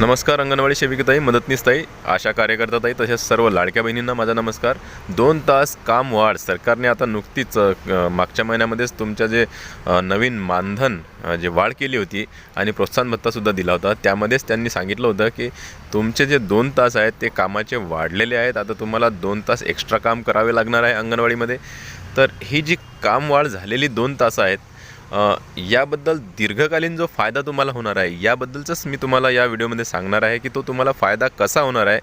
नमस्कार अंगणवाडी सेविकताई मदतनीसताई आशा कार्यकर्ताताई तसेच सर्व लाडक्या बहिणींना माझा नमस्कार. दोन तास काम वाढ. सरकारने आता नुकतीच मागच्या महिन्यामध्येच तुमच्या जे नवीन मानधन जे वाढ केली होती आणि प्रोत्साहन भत्तासुद्धा दिला होता त्यामध्येच त्यांनी सांगितलं होतं की तुमचे जे दोन तास आहेत ते कामाचे वाढलेले आहेत. आता तुम्हाला दोन तास एक्स्ट्रा काम करावे लागणार आहे अंगणवाडीमध्ये. तर ही जी कामवाढ झालेली दोन तास आहेत याबद्दल दीर्घकालीन जो फायदा तुम्हाला होणार आहे याबद्दलचंच मी तुम्हाला या व्हिडिओमध्ये सांगणार आहे की तो तुम्हाला फायदा कसा होणार आहे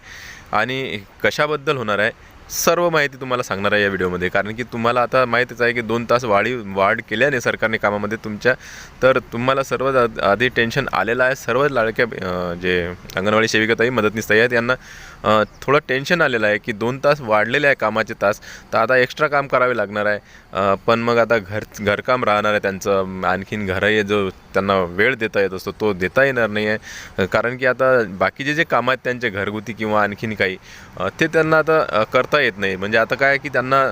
आणि कशाबद्दल होणार आहे सर्व माहिती तुम्हाला सांगणार आहे या व्हिडिओमध्ये. कारण की तुम्हाला आता माहितीच आहे की दोन तास वाढी वाढ केल्याने सरकारने कामामध्ये तुमच्या तर तुम्हाला सर्वात आधी टेन्शन आलेलं आहे. सर्व लाडक्या जे अंगणवाडी सेविकाताई मदतनीस आहेत यांना थोडं टेन्शन आलेलं आहे की दोन तास वाढलेले आहे कामाचे तास तर आता एक्स्ट्रा काम करावे लागणार आहे. पण मग आता घर घरकाम राहणार आहे त्यांचं आणखीन घरही जो त्यांना वेळ देता येत असतो तो देता येणार नाही आहे कारण की आता बाकीचे जे कामं आहेत त्यांचे घरगुती किंवा आणखीन काही ते त्यांना आता करता येत नाही. म्हणजे आता काय आहे की त्यांना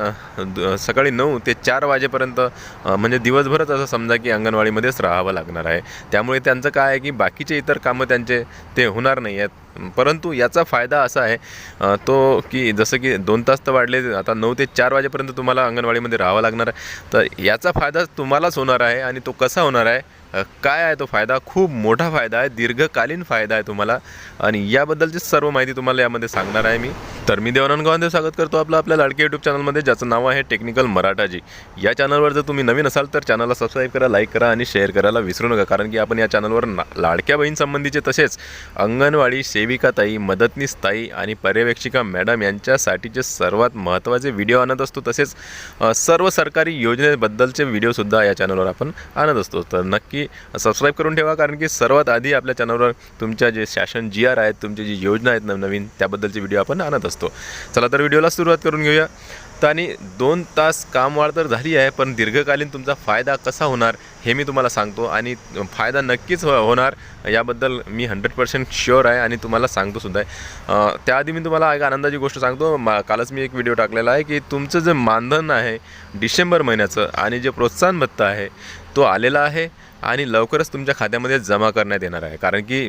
द- सकाळी नऊ ते चार वाजेपर्यंत म्हणजे दिवसभरच असं समजा की अंगणवाडीमध्येच राहावं लागणार आहे. त्यामुळे त्यांचं काय आहे की बाकीचे इतर कामं त्यांचे ते होणार नाही आहेत परंतु याचा फायदा असा आहे तो की जसं की दोन तास तर वाढले आता नऊ ते चार वाजेपर्यंत तुम्हाला अंगणवाडीमध्ये राहावं लागणार आहे. तर याचा फायदा तुम्हालाच होणार आहे आणि तो कसा होणार आहे काय आहे तो फायदा? खूप मोठा फायदा आहे दीर्घकालीन फायदा आहे तुम्हाला. आणि याबद्दलची सर्व माहिती तुम्हाला यामध्ये सांगणार आहे मी. तर मी देवानंद गव्हाणदेव स्वागत करतो आपलं आपल्या लाडके यूट्यूब चॅनलमध्ये ज्याचं नाव आहे टेक्निकल मराठाजी या चॅनलवर जर तुम्ही नवीन असाल तर चॅनलला सबस्क्राईब करा लाईक करा आणि शेअर करायला विसरू नका. कारण की आपण या चॅनलवर ना लाडक्या बहीणसंबंधीचे तसेच अंगणवाडी सेविका ताई मदतनीस ताई आणि पर्यवेक्षिका मॅडम यांच्यासाठीचे सर्वात महत्त्वाचे व्हिडिओ आणत असतो. तसेच सर्व सरकारी योजनेबद्दलचे व्हिडिओसुद्धा या चॅनलवर आपण आणत असतो. तर नक्की सबस्क्राईब करून ठेवा कारण की सर्वात आधी आपल्या चॅनलवर तुमच्या जे शासन जी आर आहेत तुमच्या जी योजना आहेत नवनवीन त्याबद्दलचे व्हिडिओ आपण आणत असतो. चला तर व्हिडिओला सुरुवात करून घेऊया. तर आणि दोन तास कामवाढ तर झाली आहे पण दीर्घकालीन तुमचा फायदा कसा होणार हे मी तुम्हाला सांगतो. आणि फायदा नक्कीच हो होणार याबद्दल मी हंड्रेड पर्सेंट शुअर आहे आणि तुम्हाला सांगतो सुद्धा आहे. त्याआधी मी तुम्हाला एक आनंदाची गोष्ट सांगतो. मा कालच मी एक व्हिडिओ टाकलेला आहे की तुमचं जे मानधन आहे डिसेंबर महिन्याचं आणि जे प्रोत्साहन भत्ता आहे तो आलेला आहे. आणि लवकरच तुमच्या खात्यामध्ये जमा करण्यात येणार आहे. कारण की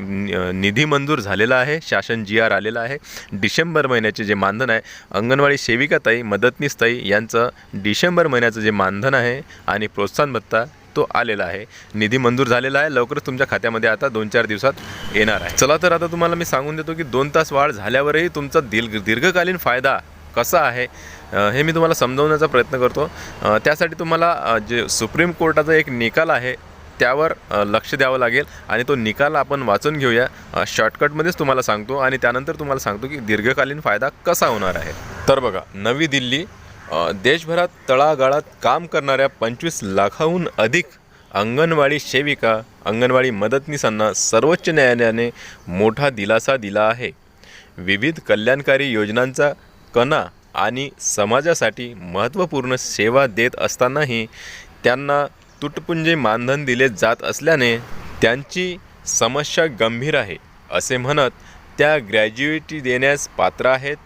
निधी मंजूर झालेला आहे शासन जी आर आलेला आहे. डिसेंबर महिन्याचे जे मानधन आहे अंगणवाडी सेविका ताई मदतनीस ताई यांचं डिसेंबर महिन्याचं जे मानधन आहे आणि प्रोत्साहन भत्ता तो आलेला आहे. निधी मंजूर झालेला आहे लवकरच तुमच्या खात्यामध्ये आता दोन चार दिवसात येणार आहे. चला तर आता तुम्हाला मी सांगून देतो की दोन तास वाढ झाल्यावरही तुमचा दीर्घ दीर्घकालीन फायदा कसा आहे हे मी तुम्हाला समजवण्याचा प्रयत्न करतो. त्यासाठी तुम्हाला जे सुप्रीम कोर्टाचा एक निकाल आहे त्यावर लक्ष द्यावं लागेल आणि तो निकाल आपण वाचून घेऊया. शॉर्टकटमध्येच तुम्हाला सांगतो आणि त्यानंतर तुम्हाला सांगतो की दीर्घकालीन फायदा कसा होणार आहे. तर बघा नवी दिल्ली देशभरात तळागाळात काम करणाऱ्या पंचवीस लाखाहून अधिक अंगणवाडी सेविका अंगणवाडी मदतनीसांना सर्वोच्च न्यायालयाने मोठा दिलासा दिला आहे. विविध कल्याणकारी योजनांचा कणा आणि समाजासाठी महत्त्वपूर्ण सेवा देत असतानाही त्यांना तुटपुंजे मानधन दिले जात असल्याने त्यांची समस्या गंभीर आहे असे म्हणत त्या ग्रॅज्युएटी देण्यास पात्र आहेत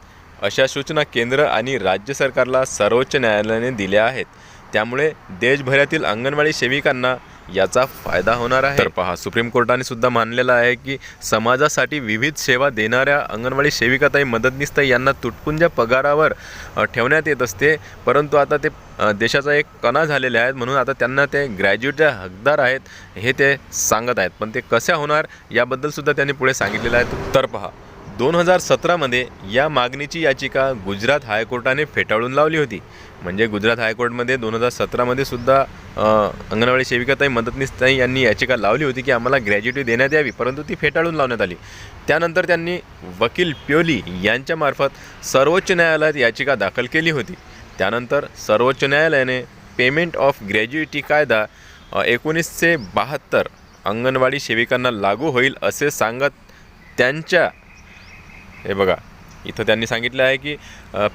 अशा सूचना केंद्र आणि राज्य सरकारला सर्वोच्च न्यायालयाने दिल्या आहेत. त्यामुळे देशभरातील अंगणवाडी सेविकांना याचा फायदा होणार आहे. तर पहा सुप्रीम कोर्टाने सुद्धा मानलेलं आहे की समाजासाठी विविध सेवा देणाऱ्या अंगणवाडी सेविकाताई मदतनीसताई यांना तुटपुंज्या पगारावर ठेवण्यात येत असते. परंतु आता ते देशाचा एक कणा झालेले आहेत. म्हणून आता त्यांना ते ग्रॅज्युएटच्या हकदार आहेत हे ते सांगत आहेत. पण ते कशा होणार याबद्दल सुद्धा त्यांनी पुढे सांगितलेलं आहे. तर पहा दोन हजार सतरामध्ये या मागणीची याचिका गुजरात हायकोर्टाने फेटाळून लावली होती. म्हणजे गुजरात हायकोर्टमध्ये दोन हजार सतरामध्ये सुद्धा अंगणवाडी सेविकाताई मदतनीसताई यांनी याचिका लावली होती की आम्हाला ग्रॅज्युटी देण्यात यावी परंतु ती फेटाळून लावण्यात आली. त्यानंतर त्यांनी वकील प्योली यांच्यामार्फत सर्वोच्च न्यायालयात याचिका दाखल केली होती. त्यानंतर सर्वोच्च न्यायालयाने पेमेंट ऑफ ग्रॅज्युएटी कायदा एकोणीसशे बहात्तर अंगणवाडी सेविकांना लागू होईल असे सांगत त्यांच्या हे बघा इथं त्यांनी सांगितलं आहे की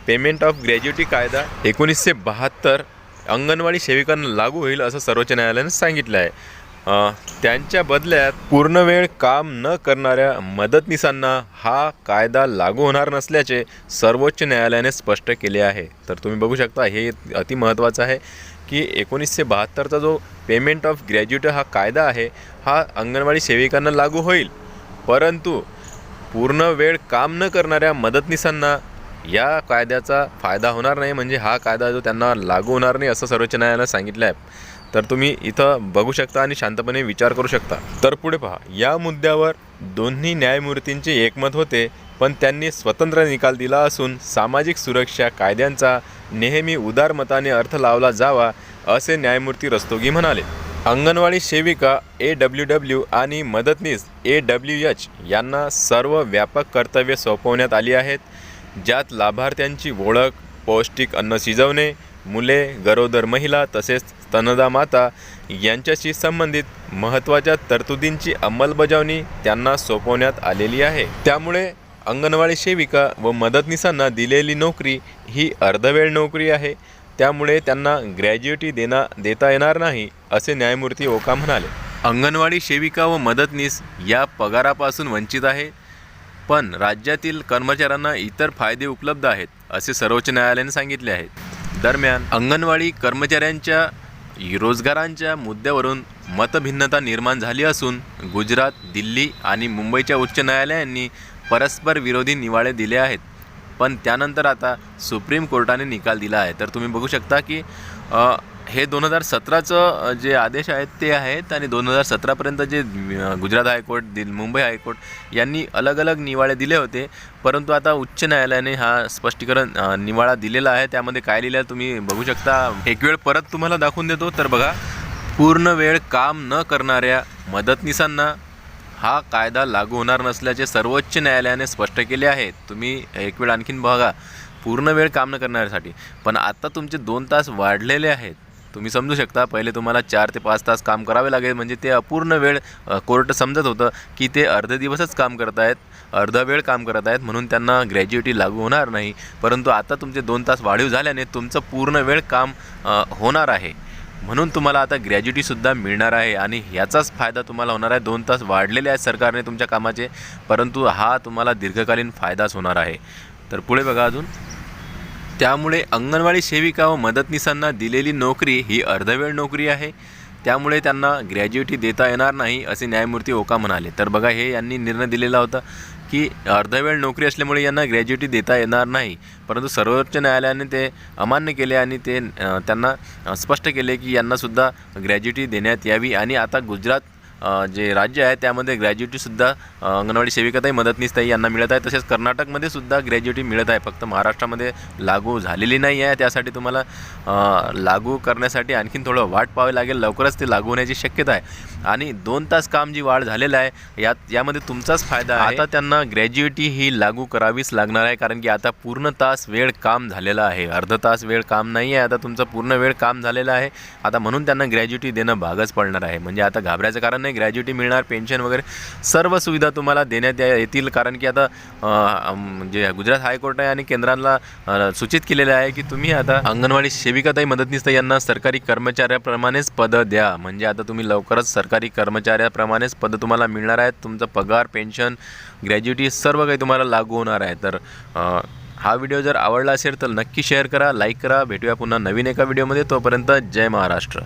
पेमेंट ऑफ ग्रॅज्युटी कायदा एकोणीसशे बहात्तर अंगणवाडी सेविकांना लागू होईल असं सर्वोच्च न्यायालयाने सांगितलं आहे. त्यांच्या बदल्यात पूर्णवेळ काम न करणाऱ्या मदतनीसांना हा कायदा लागू होणार नसल्याचे सर्वोच्च न्यायालयाने स्पष्ट केले आहे. तर तुम्ही बघू शकता हे अति महत्त्वाचं आहे की एकोणीसशे बहात्तरचा जो पेमेंट ऑफ ग्रॅज्युएट हा कायदा आहे हा अंगणवाडी सेविकांना लागू होईल. परंतु पूर्ण वेळ काम न करणाऱ्या मदतनीसांना या कायद्याचा फायदा होणार नाही म्हणजे हा कायदा जो त्यांना लागू होणार नाही असं सर्वोच्च न्यायालयानं सांगितलं आहे तर तुम्ही इथं बघू शकता आणि शांतपणे विचार करू शकता. तर पुढे पहा. या मुद्द्यावर दोन्ही न्यायमूर्तींचे एकमत होते पण त्यांनी स्वतंत्र निकाल दिला असून सामाजिक सुरक्षा कायद्यांचा नेहमी उदारमताने अर्थ लावला जावा असे न्यायमूर्ती रस्तोगी म्हणाले. अंगणवाडी सेविका ए डब्ल्यू डब्ल्यू आणि मदतनीस ए डब्ल्यू एच यांना सर्व व्यापक कर्तव्य सोपवण्यात आली आहेत ज्यात लाभार्थ्यांची ओळख पौष्टिक अन्न शिजवणे मुले गरोदर महिला तसेच स्तनदा माता यांच्याशी संबंधित महत्त्वाच्या तरतुदींची अंमलबजावणी त्यांना सोपवण्यात आलेली आहे. त्यामुळे अंगणवाडी सेविका व मदतनीसांना दिलेली नोकरी ही अर्धवेळ नोकरी आहे. त्यामुळे त्यांना ग्रॅज्युएटी देना देता येणार नाही असे न्यायमूर्ती ओका म्हणाले. अंगणवाडी सेविका व मदतनीस या पगारापासून वंचित आहे पण राज्यातील कर्मचाऱ्यांना इतर फायदे उपलब्ध आहेत असे सर्वोच्च न्यायालयाने सांगितले आहे. दरम्यान अंगणवाडी कर्मचाऱ्यांच्या रोजगारांच्या मुद्द्यावरून मतभिन्नता निर्माण झाली असून गुजरात दिल्ली आणि मुंबईच्या उच्च न्यायालयांनी परस्पर विरोधी निवाडे दिले आहेत. पण त्यानंतर आता सुप्रीम कोर्टाने निकाल दिला आहे. तर तुम्ही बघू शकता की हे दोन हजार सतराचं जे आदेश आहेत ते आहेत आणि दोन हजार सतरापर्यंत जे गुजरात हायकोर्ट दिल मुंबई हायकोर्ट यांनी अलग अलग निवाळे दिले होते. परंतु आता उच्च न्यायालयाने हा स्पष्टीकरण निवाळा दिलेला आहे. त्यामध्ये काय लिहिलं आहे तुम्ही बघू शकता. एक वेळ परत तुम्हाला दाखवून देतो. तर बघा पूर्ण वेळ काम न करणाऱ्या मदतनीसांना हा कायदा लागू होणार नसल्याचे सर्वोच्च न्यायालयाने स्पष्ट केले आहे. तुम्ही एक वेळ आणखीन बघा. पूर्ण वेळ काम न करण्यासाठी. पण आता तुमचे दोन तास वाढलेले आहेत. तुम्ही समजू शकता पहिले तुम्हाला चार ते पाच तास काम करावे लागेल. म्हणजे ते अपूर्ण वेळ कोर्ट समजत होतं की ते अर्धे दिवसच काम करत आहेत अर्धा वेळ काम करत आहेत म्हणून त्यांना ग्रॅज्युएटी लागू होणार नाही. परंतु आता तुमचे दोन तास वाढीव झाल्याने तुमचं पूर्ण वेळ काम होणार आहे. म्हणून तुम्हाला आता ग्रॅज्युटीसुद्धा मिळणार आहे आणि ह्याचाच फायदा तुम्हाला होणार आहे. दोन तास वाढलेले आहेत सरकारने तुमच्या कामाचे परंतु हा तुम्हाला दीर्घकालीन फायदाच होणार आहे. तर पुढे बघा अजून. त्यामुळे अंगणवाडी सेविका व मदतनीसांना दिलेली नोकरी ही अर्धवेळ नोकरी आहे. त्यामुळे त्यांना ग्रॅज्युएटी देता येणार नाही असे न्यायमूर्ती ओका म्हणाले. तर बघा हे यांनी निर्णय दिलेला होता. की अर्धवेळ नोकरी असल्यामुळे यांना ग्रॅज्युएटी देता येणार नाही. परंतु सर्वोच्च न्यायालयाने ते अमान्य केले आणि ते त्यांना स्पष्ट केले की यांनासुद्धा ग्रॅज्युएटी देण्यात यावी आणि आता गुजरात जे राज्य आहे त्यामध्ये ग्रॅज्युएटीसुद्धा अंगणवाडी सेविकाताही मदतनीसताई यांना मिळत आहे. तसेच कर्नाटकमध्ये सुद्धा ग्रॅज्युएटी मिळत आहे. फक्त महाराष्ट्रामध्ये लागू झालेली नाही आहे. त्यासाठी तुम्हाला लागू करण्यासाठी आणखीन थोडं वाट पाहावी लागेल. लवकरच ते लागू होण्याची शक्यता आहे. आणि दोन तास काम जी वाढ झालेलं आहे यात यामध्ये तुमचाच फायदा आहे. आता त्यांना ग्रॅज्युएटी ही लागू करावीच लागणार आहे कारण की आता पूर्ण तास वेळ काम झालेला आहे. अर्ध तास वेळ काम नाही आहे आता तुमचं पूर्ण वेळ काम झालेलं आहे. आता म्हणून त्यांना ग्रॅज्युएटी देणं भागच पडणार आहे. म्हणजे आता घाबरायचं कारण नाही ग्रॅज्युएटी मिळणार पेन्शन वगैरे सर्व सुविधा तुम्हाला देण्यात या- येतील कारण की आता म्हणजे गुजरात हायकोर्ट आहे आणि केंद्राला सूचित केलेलं आहे की तुम्ही आता अंगणवाडी सेविकाताई मदतनीस यांना सरकारी कर्मचाऱ्याप्रमाणेच पदं द्या. म्हणजे आता तुम्ही लवकरच सरकार सरकारी कर्मचाऱ्याप्रमाणेच पदं तुम्हाला मिळणार आहेत. तुमचं पगार पेन्शन ग्रॅज्युएटी सर्व काही तुम्हाला लागू होणार आहे. तर हा व्हिडिओ जर आवडला असेल तर नक्की शेअर करा लाईक करा. भेटूया पुन्हा नवीन एका व्हिडिओमध्ये. तोपर्यंत जय महाराष्ट्र.